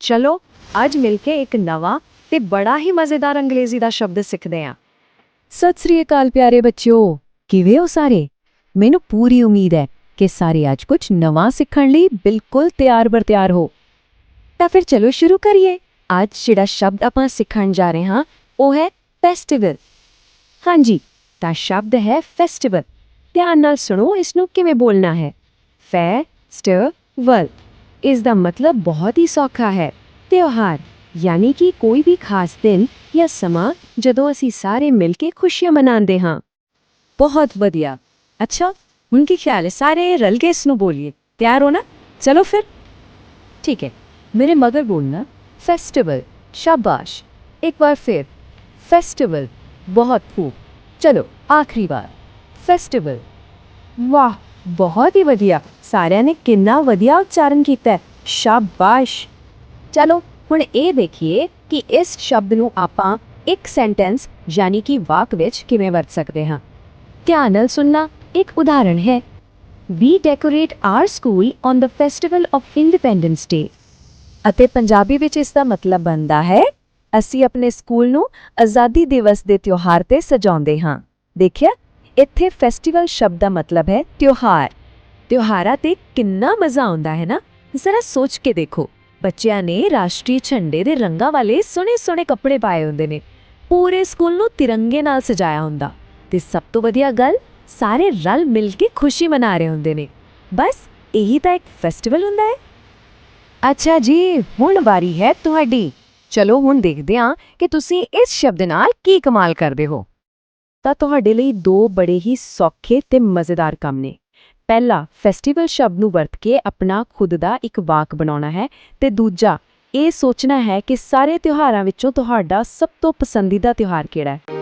ਚਲੋ, ਅੱਜ ਮਿਲ ਕੇ ਇੱਕ ਨਵਾਂ ਤੇ ਬੜਾ ਹੀ ਮਜ਼ੇਦਾਰ ਅੰਗਰੇਜ਼ੀ ਦਾ ਸ਼ਬਦ ਸਿੱਖਦੇ ਹਾਂ। ਸਤਿ ਸ੍ਰੀ ਅਕਾਲ ਪਿਆਰੇ ਬੱਚਿਓ, ਕਿਵੇਂ ਹੋ ਸਾਰੇ? ਮੈਨੂੰ ਪੂਰੀ ਉਮੀਦ ਹੈ ਕਿ ਸਾਰੇ ਅੱਜ ਕੁਝ ਨਵਾਂ ਸਿੱਖਣ ਲਈ ਬਿਲਕੁਲ ਤਿਆਰ ਬਰ ਤਿਆਰ ਹੋ। ਤਾਂ ਫਿਰ ਚਲੋ ਸ਼ੁਰੂ ਕਰੀਏ। ਅੱਜ ਜਿਹੜਾ ਸ਼ਬਦ ਆਪਾਂ ਸਿੱਖਣ ਜਾ ਰਹੇ ਹਾਂ, ਉਹ ਹੈ ਫੈਸਟੀਵਲ ਹਾਂਜੀ ਤਾਂ ਸ਼ਬਦ ਹੈ ਫੈਸਟੀਵਲ ਧਿਆਨ ਨਾਲ ਸੁਣੋ ਇਸ ਨੂੰ ਕਿਵੇਂ ਬੋਲਣਾ ਹੈ। ਫੈਸਟੀਵਲ ਇਸ ਦਾ ਮਤਲਬ ਬਹੁਤ ਹੀ ਸੌਖਾ ਹੈ। ਤਿਉਹਾਰ, ਯਾਨੀ ਕਿ ਕੋਈ ਵੀ ਖਾਸ ਦਿਨ ਜਾਂ ਸਮਾਂ ਜਦੋਂ ਅਸੀਂ ਸਾਰੇ ਮਿਲ ਕੇ ਖੁਸ਼ੀਆਂ ਮਨਾਉਂਦੇ ਹਾਂ। ਬਹੁਤ ਵਧੀਆ। ਅੱਛਾ, ਹੁਣ ਕੀ ਖਿਆਲ ਹੈ? ਸਾਰੇ ਰਲ ਕੇ ਇਸ ਨੂੰ ਬੋਲੀਏ। ਤਿਆਰ ਹੋ ਨਾ? ਚਲੋ ਫਿਰ। ਠੀਕ ਹੈ। ਮੇਰੇ ਮਗਰ ਬੋਲਣਾ ਫੈਸਟੀਵਲ ਸ਼ਾਬਾਸ਼। ਇੱਕ ਵਾਰ ਫਿਰ ਫੈਸਟੀਵਲ ਬਹੁਤ ਖੂਬ। ਚਲੋ, ਆਖਰੀ ਵਾਰ। ਫੈਸਟੀਵਲ ਵਾਹ, ਬਹੁਤ ਹੀ ਵਧੀਆ। ਸਾਰਿਆਂ ਨੇ ਕਿੰਨਾ ਵਧੀਆ ਉਚਾਰਨ ਕੀਤਾ ਹੈ। ਸ਼ਾਬਾਸ਼। ਚਲੋ, ਹੁਣ ਇਹ ਦੇਖੀਏ ਕਿ ਇਸ ਸ਼ਬਦ ਨੂੰ ਆਪਾਂ ਇੱਕ ਸੈਂਟੈਂਸ ਯਾਨੀ ਕਿ ਵਾਕ ਵਿੱਚ ਕਿਵੇਂ ਵਰਤ ਸਕਦੇ ਹਾਂ। ਧਿਆਨ ਨਾਲ ਸੁਣਨਾ, ਇੱਕ ਉਦਾਹਰਣ ਹੈ। We decorate our school on the festival of independence day ਅਤੇ ਪੰਜਾਬੀ ਵਿੱਚ ਇਸ ਦਾ ਮਤਲਬ ਬਣਦਾ ਹੈ ਅਸੀਂ ਆਪਣੇ ਸਕੂਲ ਨੂੰ ਆਜ਼ਾਦੀ ਦਿਵਸ ਦੇ ਤਿਉਹਾਰ ਤੇ ਸਜਾਉਂਦੇ ਹਾਂ। ਦੇਖਿਆ? ਇੱਥੇ ਫੈਸਟੀਵਲ ਸ਼ਬਦ ਦਾ ਮਤਲਬ ਹੈ ਤਿਉਹਾਰ। ਤਿਉਹਾਰਾਂ ਤੇ ਕਿੰਨਾ ਮਜ਼ਾ ਆਉਂਦਾ ਹੈ ਨਾ? ਜ਼ਰਾ ਸੋਚ ਕੇ ਦੇਖੋ। ਬੱਚਿਆਂ ਨੇ ਰਾਸ਼ਟਰੀ ਝੰਡੇ ਦੇ ਰੰਗਾਂ ਵਾਲੇ ਸੋਹਣੇ ਸੋਹਣੇ ਕੱਪੜੇ ਪਾਏ ਹੁੰਦੇ ਨੇ। ਪੂਰੇ ਸਕੂਲ ਨੂੰ ਤਿਰੰਗੇ ਨਾਲ ਸਜਾਇਆ ਹੁੰਦਾ। ਤੇ ਸਭ ਤੋਂ ਵਧੀਆ ਗੱਲ, ਸਾਰੇ ਰਲ ਮਿਲ ਕੇ ਖੁਸ਼ੀ ਮਨਾ ਰਹੇ ਹੁੰਦੇ ਨੇ। ਬਸ ਇਹੀ ਤਾਂ ਇੱਕ ਫੈਸਟੀਵਲ ਹੁੰਦਾ ਹੈ। ਅੱਛਾ ਜੀ, ਹੁਣ ਵਾਰੀ ਹੈ ਤੁਹਾਡੀ। ਚਲੋ, ਹੁਣ ਦੇਖਦੇ ਹਾਂ ਕਿ ਤੁਸੀਂ ਇਸ ਸ਼ਬਦ ਨਾਲ ਕੀ ਕਮਾਲ ਕਰਦੇ ਹੋ। ਤਾਂ ਤੁਹਾਡੇ ਲਈ ਦੋ ਬੜੇ ਹੀ ਸੌਖੇ ਤੇ ਮਜ਼ੇਦਾਰ ਕੰਮ ਨੇ। ਪਹਿਲਾ, ਫੈਸਟੀਵਲ ਸ਼ਬਦ ਨੂੰ ਵਰਤ ਕੇ ਆਪਣਾ ਖੁਦ ਦਾ ਇੱਕ ਵਾਕ ਬਣਾਉਣਾ ਹੈ ਤੇ ਦੂਜਾ, ਇਹ ਸੋਚਣਾ ਹੈ ਕਿ ਸਾਰੇ ਤਿਉਹਾਰਾਂ ਵਿੱਚੋਂ ਤੁਹਾਡਾ ਸਭ ਤੋਂ ਪਸੰਦੀਦਾ ਤਿਉਹਾਰ ਕਿਹੜਾ ਹੈ।